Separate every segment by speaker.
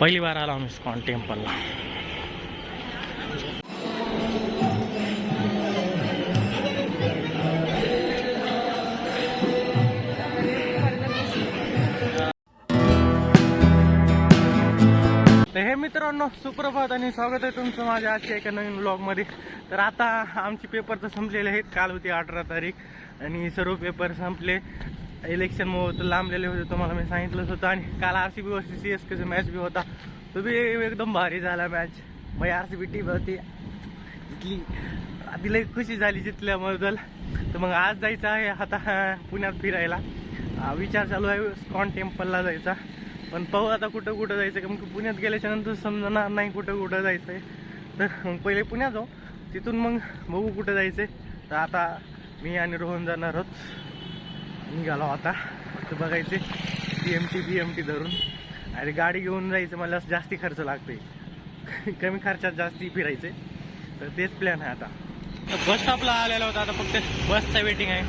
Speaker 1: पहिली बार आलो आम्ही इस्कॉन टेम्पलला. तर हे मित्रांनो सुप्रभात आणि स्वागत आहे तुमचं माझ्या आजच्या एका नवीन ब्लॉगमध्ये तर आता आमचे पेपर तर संपलेले आहेत काल होती अठरा तारीख आणि सर्व पेपर संपले. इलेक्शन तर लांबलेले होते तुम्हाला मी सांगितलंच होतं. आणि काल R C B versus C S केचा match बी होता. तो बी एकदम भारी झाला मॅच मग आर सी बी टीम होती जितली तिला खुशी झाली जितल्याबद्दल तर मग आज जायचं आहे आता पुण्यात फिरायला. विचार चालू आहे स्कॉन टेम्पलला जायचा. पण पाहू आता कुठं कुठं जायचं कारण की पुण्यात गेल्याच्यानंतर समजणार नाही कुठं कुठं जायचं आहे तर मग पहिले पुण्यात जाऊ. तिथून मग बघू कुठं जायचं आहे तर आता मी आणि रोहन जाणार आहोत. निघालो आता. तर बघायचे B M T B M T धरून. आणि गाडी घेऊन जायचं मला जास्ती खर्च लागते कमी खर्चात जास्ती फिरायचे. तर तेच प्लॅन आहे आता. बस स्टॉपला आलेला होता आता फक्त. बसचं वेटिंग आहे.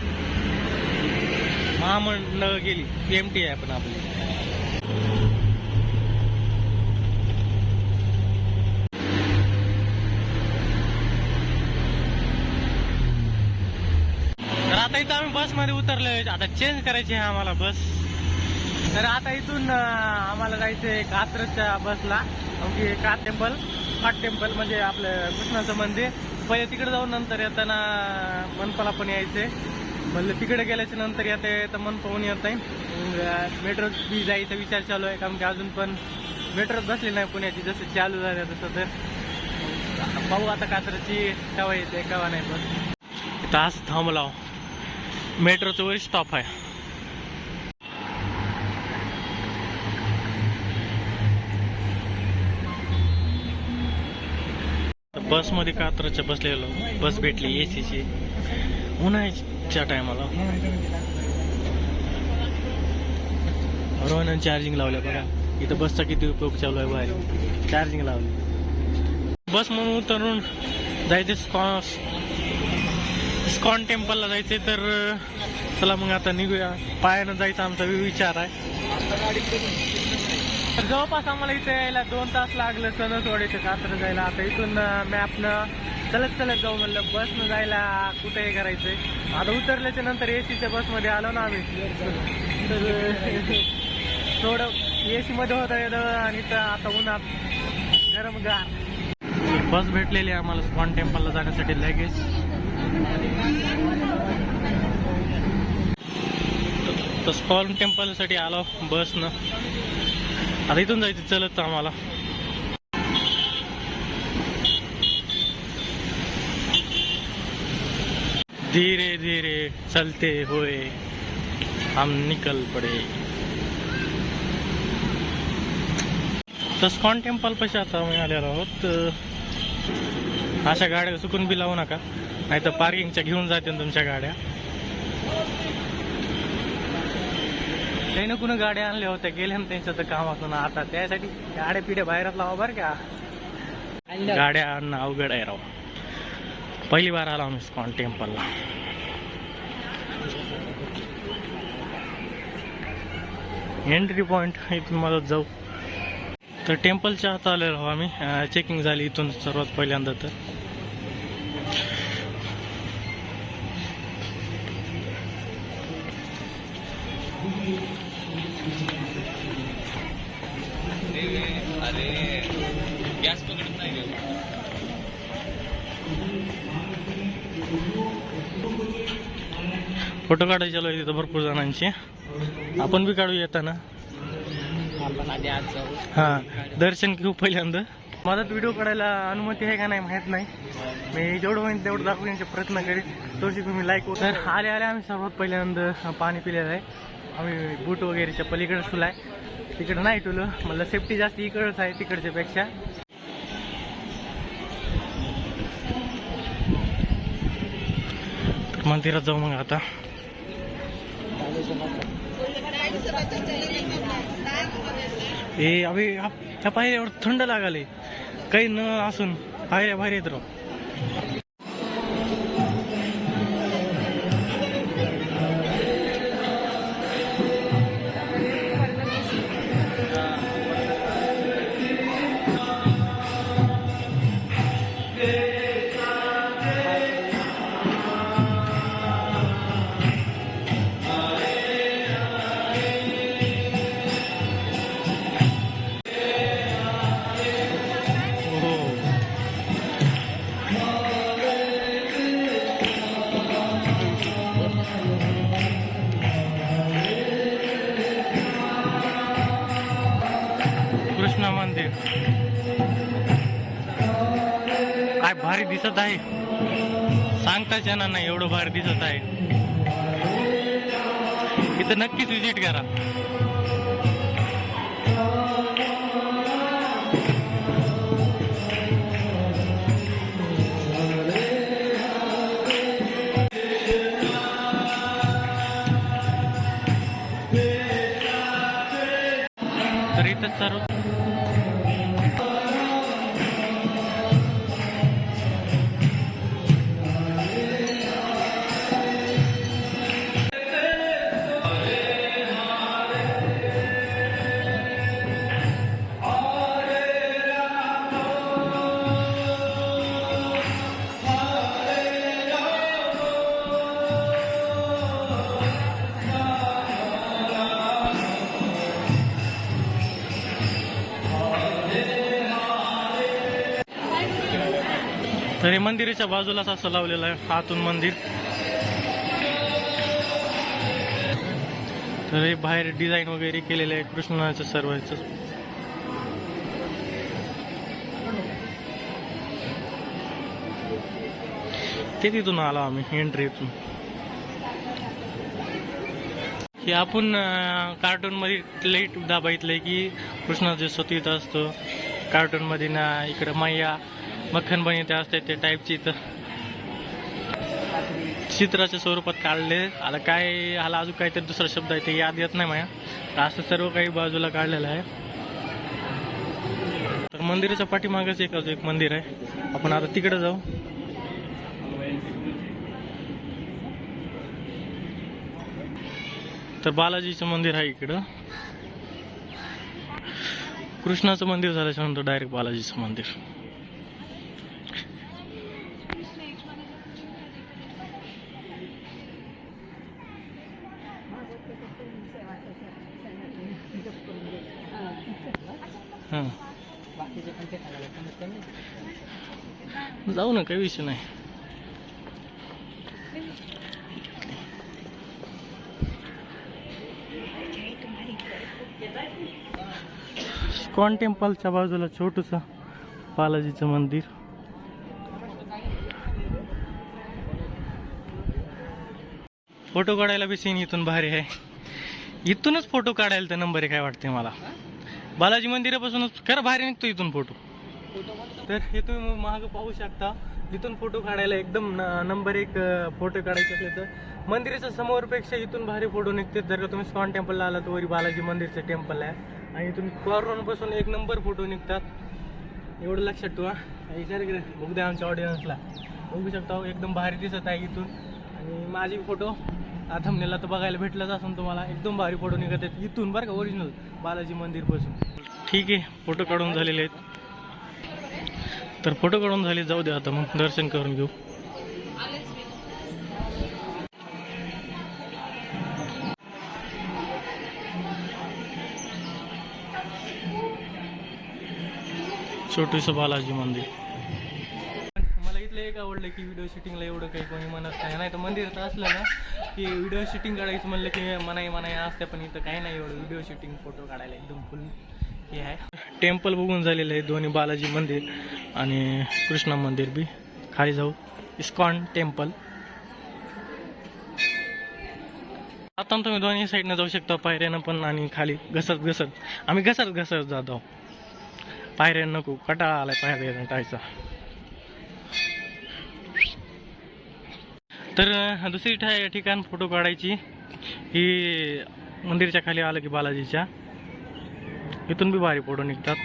Speaker 1: महामंडळ गेली. बी एम टी आहे पण आपली तर आता इथं आम्ही बसमध्ये उतरलो आता चेंज करायची आहे आम्हाला बस तर आता इथून आम्हाला जायचं आहे कात्रजच्या बसला की कात टेम्पल काट टेम्पल म्हणजे आपलं कृष्णाचं मंदिर. पहिले तिकडे जाऊन नंतर येताना मनपाला पण यायचंय. म्हणलं तिकडे गेल्याच्यानंतर येता येतं मनपाहून येत आहे मेट्रो बी जायचा विचार चालू आहे. कारण की अजून पण मेट्रोत बसली नाही पुण्याची. जसं चालू झालं तसं तर. पाहू आता कात्रची केव्हा येते केव्हा नाही बस. इथं असं थांबलाव मेट्रोचं वर स्टॉप आहे. बसमध्ये कात्रच्या बसलेलो बस भेटली ए सीची उन्हाळ्याच्या टायमाला रोहन चार्जिंग लावल्या बघा. इथं बसचा किती उपयोग चालू आहे बाहेर. चार्जिंग लावली. बस म्हणून उतरून जायचे स्कॉन टेम्पलला जायचंय तर चला मग आता निघूया. पायानं जायचा आमचा विचार आहे. तर जवळपास आम्हाला इथे यायला दोन तास लागलं सणसवाडीचं कात्र जायला. आता इथून मॅपनं चलत चलत जाऊ म्हणलं. बसनं जायला कुठे हे करायचंय. आता उतरल्याच्या नंतर एसीच्या बसमध्ये आलो ना आम्ही. तर थोडं एसी मध्ये होता येतं आणि इथं आता उन्हात गरम गार. बस भेटलेली आहे आम्हाला स्कॉन टेम्पलला जाण्यासाठी लगेच. तर टेम्पल टेम्पलसाठी आलो बसनं. आता इथून जायचं चलत आम्हाला. धीरे धीरे चलते होय हम निकल पडे. तर स्कॉन टेम्पल पशी आता आम्ही आलेलो आहोत. अशा गाड्या चुकून बी लावू नका. नाही तर पार्किंगच्या घेऊन जातील तुमच्या गाड्या. त्याने कुणा गाड्या आणल्या होत्या गेल्या ना त्यांच्या तर कामातून. आता त्यासाठी गाड्या पिढ्या बाहेरच लावा बरं का. गाड्या आणणं अवघड आहे राव. पहिली बार आलो आम्ही स्कॉन टेम्पलला. एंट्री पॉईंट इथून मदत जाऊ. तर टेम्पलच्या आत आलेलो आहो आम्ही चेकिंग झाली इथून सर्वात पहिल्यांदा तर. फोटो काढायचे चालू आहे तिथं भरपूर जणांचे. आपण बी काढू येताना
Speaker 2: आपण आधी आज
Speaker 1: हा दर्शन घेऊ पहिल्यांदा. माझा व्हिडिओ काढायला अनुमती आहे का नाही माहीत नाही. मी जेवढं होईल तेवढं दाखवण्याचे प्रयत्न करीत. तोशी तुम्ही लाईक तर आले आले आम्ही सर्वात पहिल्यांदा पाणी पिलेलं आहे. आम्ही बूट वगैरेच्या पलीकडे तुला आहे तिकडं नाही टुलं. मला सेफ्टी जास्त इकडंच आहे तिकडच्या पेक्षा. मंदिरात जाऊ मग आता. ए अभि त्या पायऱ्यावर थंड लागाले. काही न असून पायऱ्या बाहेर येत राव दिसत आहे. सांगताच येणार नाही एवढं भारी दिसत आहे. इथं नक्कीच विजिट करा. तर इथं सर्व हे मंदिराच्या बाजूलाच असं लावलेलं आहे आतून मंदिर. तर हे बाहेर डिझाईन वगैरे केलेलं आहे कृष्णाचं सर्वच ते तिथून आलो आम्ही एंट्रीतून हे आपण कार्टून मध्ये लेट दाबायतलंय की कृष्णा जसं तिथं असतो. कार्टून मध्ये ना इकडं मैया मक्खन बनवते असते ते टाईपची इथं. चित्राच्या स्वरूपात काढले. आता काय ह्याला अजून काहीतरी दुसरा शब्द आहे ते याद येत नाही माझ्या तर असं सर्व काही बाजूला काढलेलं आहे. तर मंदिराच्या पाठीमागेच एक अजून एक मंदिर आहे. आपण आता तिकडे जाऊ. तर बालाजीचं मंदिर आहे इकडं. कृष्णाचं मंदिर झाल्याच्यानंतर डायरेक्ट बालाजीचं मंदिर हां
Speaker 2: बाकीचे पण ते खायला कमीत कमी
Speaker 1: जाऊ ना काही विषय नाही. स्कॉन टेम्पलच्या बाजूला छोटस बालाजीचं मंदिर. फोटो काढायला बी सीन इथून भारी आहे. इथूनच फोटो काढायला तर नंबर आहे काय वाटते मला. बालाजी मंदिरापासूनच. खरं भारी निघतो इथून फोटो तर हे तुम्ही मागं पाहू शकता. इथून फोटो काढायला एकदम न- नंबर एक फोटो काढायचे असले तर. मंदिराच्या समोरपेक्षा इथून भारी फोटो निघते जर का तुम्ही स्कॉन टेम्पलला आला तर वरी बालाजी मंदिरचं टेम्पल आहे. आणि इथून कॉर्नरपासून एक नंबर फोटो निघतात. एवढं लक्षात ठेवा. विचार केलं बघू द्या आमच्या ऑडियन्सला बघू शकता हो, एकदम भारी दिसत आहे इथून. आणि माझे फोटो थमनेला तर बघायला भेटलंच असून तुम्हाला. एकदम भारी फोटो निघत आहेत. इथून बरं का ओरिजिनल बालाजी मंदिरपासून. ठीक आहे फोटो काढून झालेले आहेत. तर फोटो काढून झाले जाऊ दे आता मग दर्शन करून घेऊ. छोटूस बालाजी मंदिर. मला इथलं एक आवडलं की व्हिडिओ शूटिंगला एवढं काही कोणी म्हणत नाही. नाही तर मंदिरात असलं ना. की व्हिडिओ शूटिंग काढायचं म्हणलं की मनाई मनाई असते पण इथं काही नाही एवढं व्हिडिओ शूटिंग फोटो काढायला एकदम फुल हे आहे. टेम्पल बघून झालेलं आहे दोन्ही बालाजी मंदिर आणि कृष्णा मंदिर बी. खाली जाऊ. इस्कॉन टेम्पल आता तुम्ही दोन्ही साईडनं जाऊ शकता पायऱ्यानं पण आणि खाली घसरत घसरत. आम्ही घसरत घसरत जातो पायऱ्या नको कटाळा आलाय पायऱ्या टायचा. तर दुसरी ठा ठिकाण फोटो काढायची. ही मंदिरच्या खाली आलं की बालाजीच्या. इथून बी भारी फोटो निघतात.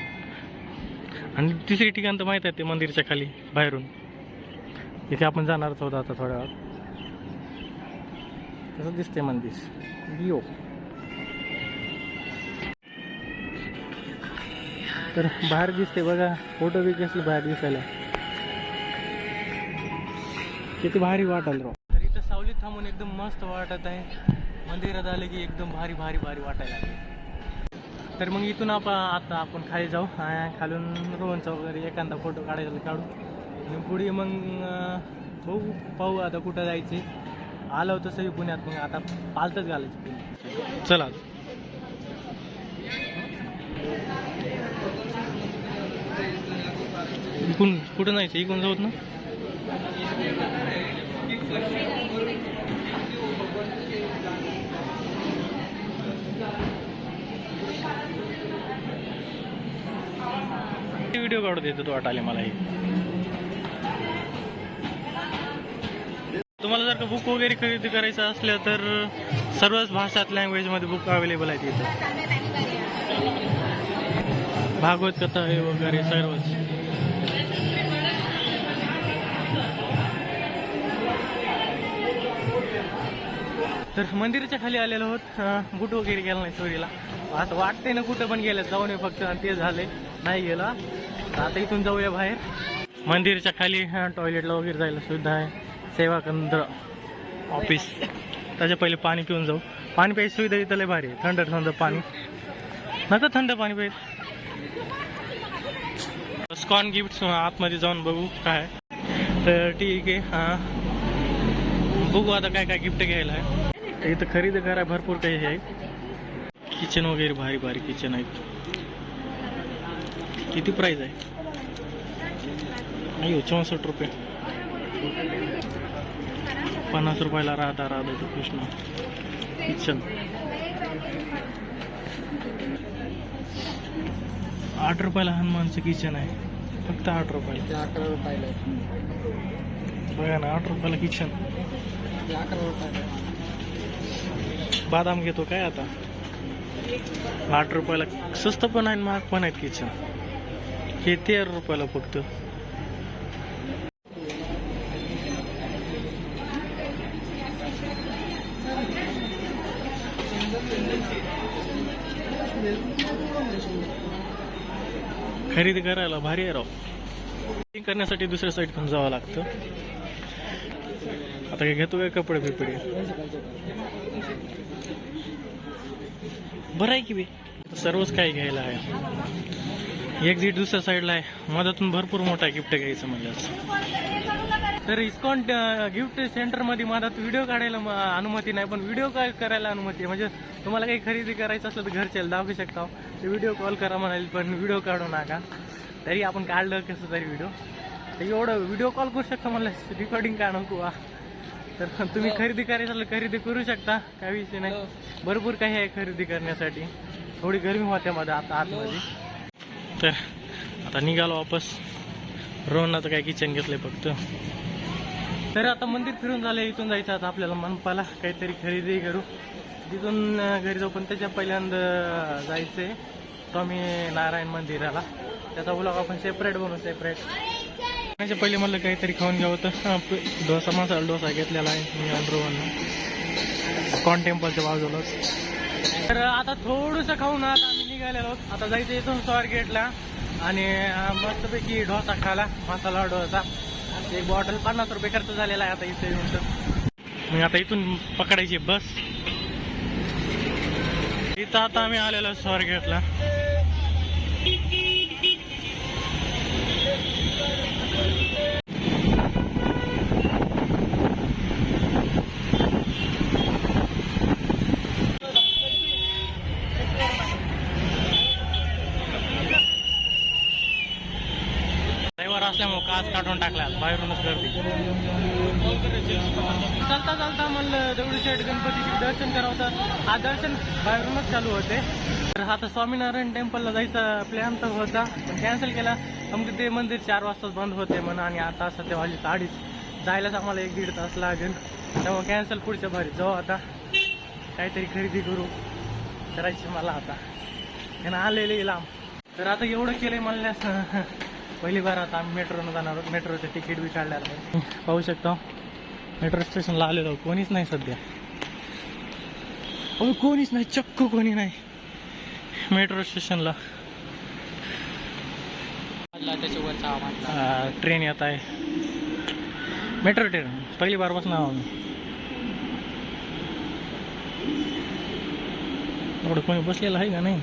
Speaker 1: आणि तिसरी ठिकाण तर माहीत आहे ते मंदिरच्या खाली बाहेरून. इथे आपण जाणारच आहोत आता थोड्या वेळात. तसं दिसते मंदिर. बिओ तर बाहेर दिसते बघा फोटो बी कसली बाहेर दिसायला. किती भारी वाटायला राव. थांबून एकदम मस्त वाटत आहे. मंदिरात आले की एकदम भारी भारी भारी वाटायला लागले. तर मग इथून आपण आता आपण खाली जाऊ. खालून रोहनचा वगैरे एखादा फोटो काढायला काढू. आणि पुढे मग बघू पाहू आता कुठं जायचे. आलो तसंही पुण्यात मग आता पालतच घालायचं चला. इकून कुठं जायचं? इकून जाऊत ना? व्हिडिओ काढू देतो तो वाटाले मला हे तुम्हाला जर का बुक वगैरे खरेदी करायचं असलं तर सर्वच भाषात लँग्वेजमध्ये बुक अवेलेबल आहेत इथं. भागवत कथा आहे वगैरे सर्वच. तर मंदिराच्या खाली आलेलो आहोत. बूट वगैरे गेला नाही चोरीला. असं वाटतंय ना कुठं पण गेलं जाऊन फक्त. आणि ते झाले. नाही गेला. आता इथून जाऊया बाहेर. मंदिरच्या खाली टॉयलेटला वगैरे जायला सुविधा आहे. सेवा केंद्र ऑफिस त्याच्या पहिले पाणी पिऊन जाऊ. पाणी प्यायची सुविधा इथं लय भारी आहे. थंड थंड पाणी. नका थंड पाणी प्यायचं. स्कॉन गिफ्ट आतमध्ये जाऊन बघू काय. तर ठीक आहे हां. बघू आता काय काय गिफ्ट घ्यायला आहे. इथं खरेदी करा भरपूर काही आहे. किचन वगैरे भारी भारी किचन आहेत. किती प्राईज आहे? अयो चौसष्ट रुपये. पन्नास रुपयाला राधा राधा कृष्ण. किचन. आठ रुपयाला हनुमानचं किचन आहे. फक्त आठ रुपयाला.
Speaker 2: ते अकरा रुपयाला.
Speaker 1: बघा ना आठ रुपयाला किचन.
Speaker 2: अकरा रुपयाला.
Speaker 1: बादाम घेतो काय आता? आठ रुपयाला स्वस्त पण आहे महाग पण आहेत किचन. हे तेरा रुपयाला फक्त खरेदी करायला भारी आहे राव. खरेदी करण्यासाठी दुसऱ्या साईड पण जावं लागतं. आता काय घेतो काय कपडे बिपडे. बरं आहे की बी? सर्वच काही घ्यायला आहे. एक्झिट दुसऱ्या साईडला आहे. मधातून भरपूर मोठा गिफ्ट घ्यायचं म्हणलं तर इस्कॉन गिफ्ट सेंटरमध्ये मधात व्हिडिओ काढायला म- अनुमती नाही पण व्हिडिओ काय करायला अनुमती आहे. म्हणजे तुम्हाला काही खरेदी करायचं असलं तर घरच्याला दाखवू शकता. ते व्हिडिओ कॉल करा म्हणाल पण व्हिडिओ काढू नका. तरी आपण काढलं कसं तरी व्हिडिओ तर एवढं व्हिडिओ कॉल करू शकता मला रेकॉर्डिंग का नको वा तर तुम्ही खरेदी करायचं असलं खरेदी करू शकता काही विषय नाही. भरपूर काही आहे खरेदी करण्यासाठी. थोडी गरमी होते मध्ये आता आतमध्ये. तर आता निघालो वापस. रोहननं काय किचन घेतलंय फक्त. तर आता मंदिर फिरून झालं इथून जायचं आता आपल्याला मनपाला. काहीतरी खरेदी करू. तिथून घरी जाऊ पण त्याच्या पहिल्यांदा जायचंय. स्वामी नारायण मंदिराला. त्याचा उलग आपण सेपरेट बनवू सेपरेट त्याच्या पहिले म्हणलं काहीतरी खाऊन घ्यावं तर डोसा मसाला डोसा घेतलेला आहे मी कॉन टेम्पलच्या बाजूलाच. तर आता थोडंसं खाऊन आता निघालेलो आहोत. आता जायचं इथून स्वारगेटला आणि मस्तपैकी डोसा खाला. मसाला डोसा एक बॉटल पन्नास रुपये खर्च झालेला आहे आता इथे येऊन मी मग आता इथून पकडायची बस. इथं आता आम्ही आलेलो स्वारगेटला गेटला. आज काढून टाकला बाहेरूनच गर्दी. चालता चालता म्हणलं दगडूशेठ गणपतीचे दर्शन करावं हा दर्शन बाहेरूनच चालू होते. तर आता स्वामीनारायण टेम्पलला जायचा प्लॅन तर होता पण कॅन्सल केला. मग ते मंदिर चार वाजताच बंद होते म्हणा आणि आता सध्या वाजले अडीच. जायलाच आम्हाला एक दीड तास लागेल. त्यामुळे कॅन्सल पुढच्या भारी जाऊ आता. काहीतरी खरेदी करू. करायची मला आता. त्यांना आलेले लांब. तर आता एवढं केलंय म्हणल्यास पहिली बार आता आम्ही मेट्रोनं जाणार आहोत. मेट्रोचं तिकीट बी काढलेलं आहे पाहू शकता. मेट्रो स्टेशनला आलेलो कोणीच नाही सध्या. अहो कोणीच नाही. चक्क कोणी नाही. मेट्रो स्टेशनला. ट्रेन येत आहे. Metro train. पहिली बार बसणार आम्ही. एवढं कोणी बसलेलं आहे का नाही?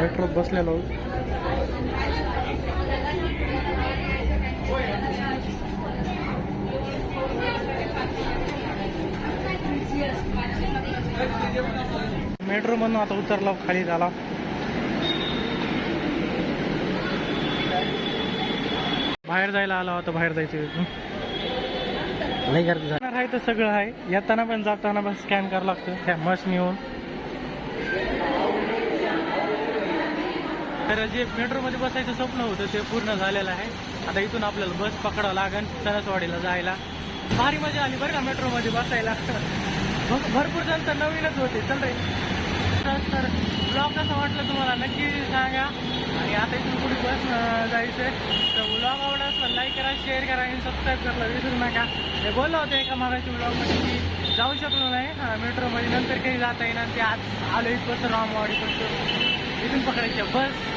Speaker 1: मेट्रोत बसलेलो. मेट्रो मधून आता उतरला खाली झाला. बाहेर जायला आला होता बाहेर जायचं
Speaker 2: नाही
Speaker 1: जाणार आहे तर सगळं आहे. येताना पण जाताना पण स्कॅन करावं लागतं. ह्या मशीन येऊन. तर जे मेट्रोमध्ये बसायचं स्वप्न होतं ते पूर्ण झालेलं आहे. आता इथून आपल्याला बस पकडावं लागेल सणसवाडीला जायला. भारी मजा आली बरं का मेट्रोमध्ये बसायला. भरपूर जण तर नवीनच होते. चल रे. तर ब्लॉग कसा वाटलं तुम्हाला नक्की सांगा. आणि आता इथून पुढे बस जायचं आहे तर ब्लॉग आवडला असला लाईक करा शेअर करा आणि सबस्क्राईब करायला विसरू नका. हे बोललं होतं एका मागाच्या ब्लॉगमध्ये की जाऊ शकलो नाही. मेट्रोमध्ये नंतर काही जाता येणार ते आज आलो इथपासून रामवाडीपासून. इथून पकडायच्या बस.